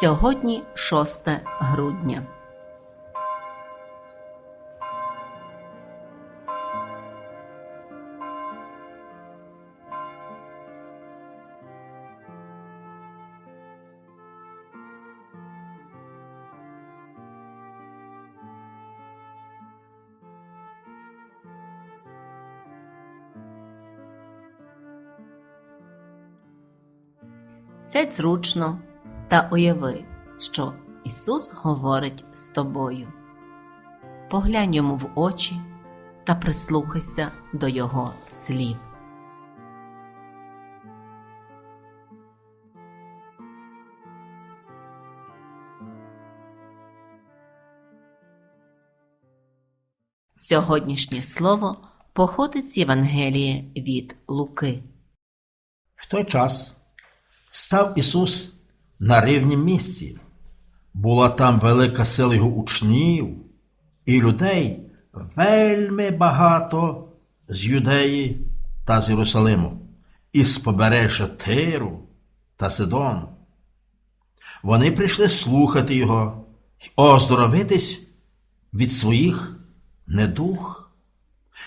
Сьогодні 6 грудня. Сядь зручно та уяви, що Ісус говорить з тобою. Поглянь йому в очі та прислухайся до Його слів. Сьогоднішнє слово походить з Євангелія від Луки. В той час став Ісус на рівнім місці. Була там велика сила його учнів і людей вельми багато з Юдеї та з Єрусалиму, і з побережжя Тиру та Сидону. Вони прийшли слухати його й оздоровитись від своїх недух.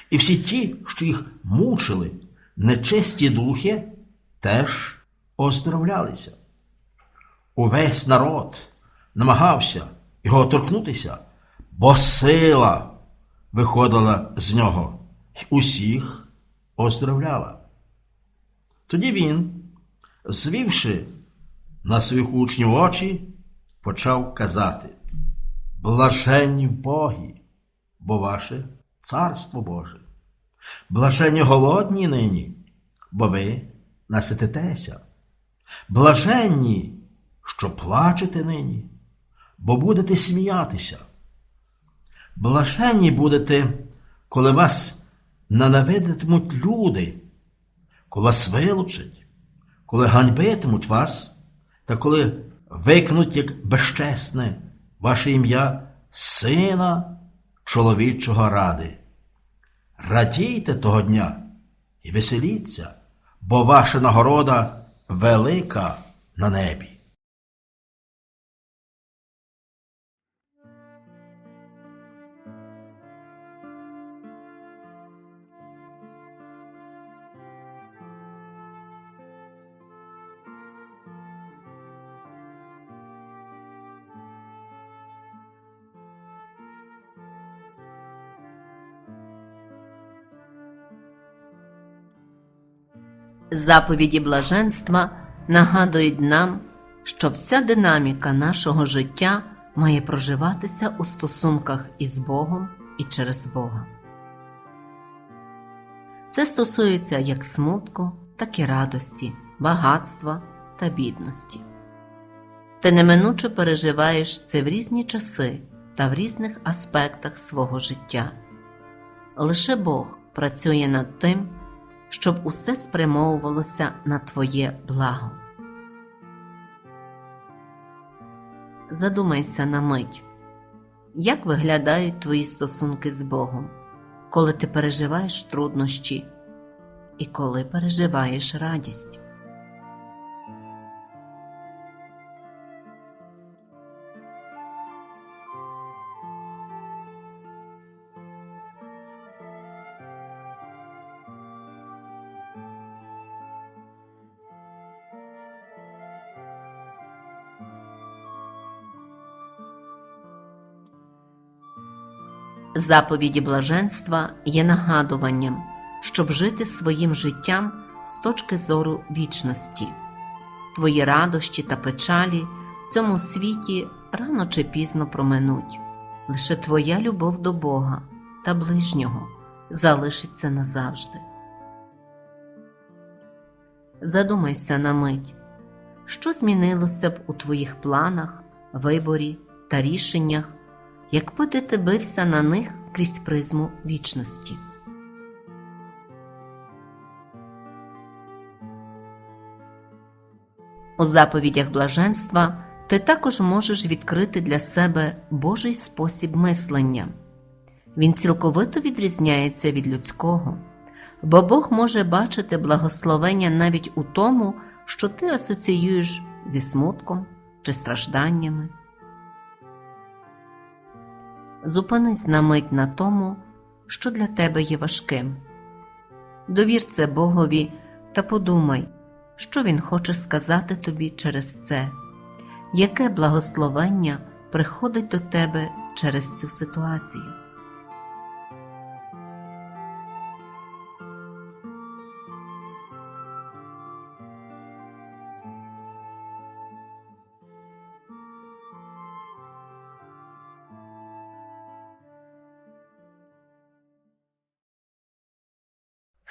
І всі ті, що їх мучили, нечисті духи, теж оздоровлялися. Увесь народ намагався його торкнутися, бо сила виходила з нього й усіх оздоровляла. Тоді він, звівши на своїх учнів очі, почав казати: Блаженні в Богі, бо ваше царство Боже. Блаженні голодні нині, бо ви насититеся. Блаженні, що плачете нині, бо будете сміятися. Блаженні будете, коли вас ненавидитимуть люди, коли вас вилучать, коли ганьбитимуть вас, та коли викнуть як безчесне ваше ім'я Сина чоловічого ради. Радійте того дня і веселіться, бо ваша нагорода велика на небі. Заповіді блаженства нагадують нам, що вся динаміка нашого життя має проживатися у стосунках із Богом і через Бога. Це стосується як смутку, так і радості, багатства та бідності. Ти неминуче переживаєш це в різні часи та в різних аспектах свого життя. Лише Бог працює над тим, щоб усе спрямовувалося на твоє благо. Задумайся на мить, як виглядають твої стосунки з Богом, коли ти переживаєш труднощі і коли переживаєш радість. Заповіді блаженства є нагадуванням, щоб жити своїм життям з точки зору вічності. Твої радощі та печалі в цьому світі рано чи пізно проминуть. Лише твоя любов до Бога та ближнього залишиться назавжди. Задумайся на мить, що змінилося б у твоїх планах, виборі та рішеннях якби ти дивився на них крізь призму вічності. У заповідях блаженства ти також можеш відкрити для себе Божий спосіб мислення. Він цілковито відрізняється від людського, бо Бог може бачити благословення навіть у тому, що ти асоціюєш зі смутком чи стражданнями. Зупинись на мить на тому, що для тебе є важким. Довір це Богові та подумай, що Він хоче сказати тобі через це, яке благословення приходить до тебе через цю ситуацію.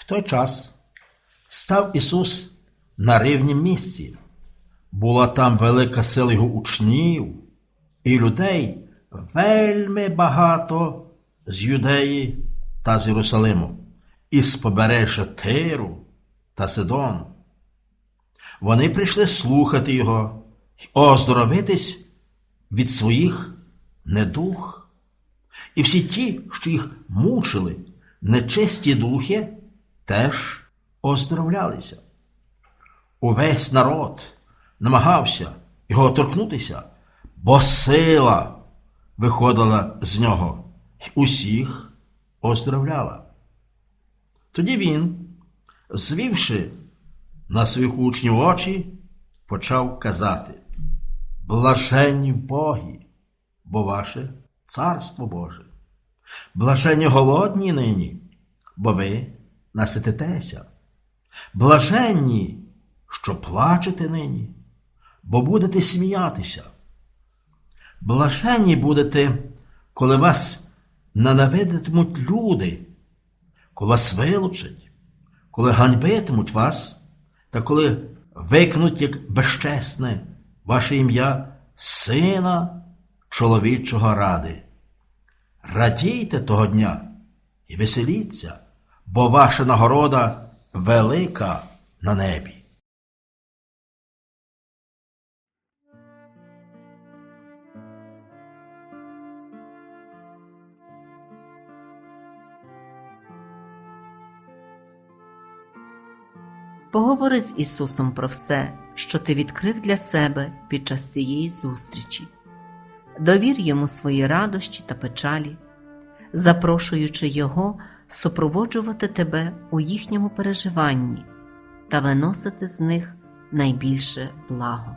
Той час став Ісус на рівнім місці. Була там велика сила його учнів і людей вельми багато з Юдеї та з Єрусалиму, і з побережжя Тиру та Сидону. Вони прийшли слухати його й оздоровитись від своїх недух. І всі ті, що їх мучили, нечисті духи, теж оздоровлялися. Увесь народ намагався його торкнутися, бо сила виходила з нього й усіх оздоровляла. Тоді він, звівши на своїх учнів очі, почав казати: Блаженні Богі, бо ваше царство Боже. Блаженні голодні нині, бо ви насититеся. Блаженні, що плачете нині, бо будете сміятися. Блаженні будете, коли вас ненавидитимуть люди, коли вас вилучать, коли ганьбитимуть вас, та коли викнуть як безчесне ваше ім'я Сина чоловічого ради. Радійте того дня і веселіться, бо ваша нагорода велика на небі. Поговори з Ісусом про все, що ти відкрив для себе під час цієї зустрічі. Довір йому свої радощі та печалі, запрошуючи Його супроводжувати тебе у їхньому переживанні та виносити з них найбільше благо.